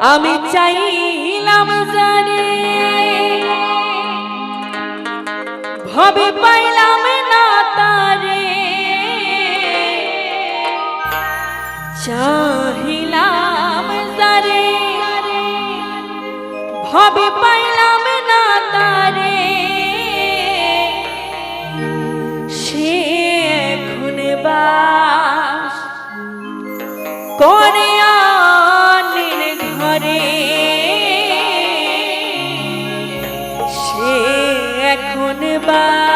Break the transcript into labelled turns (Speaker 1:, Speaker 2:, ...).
Speaker 1: আমি চাইলাম জানি ভবে পাইলাম না তারে। চাহিলাম জারে ভবে পাই bye.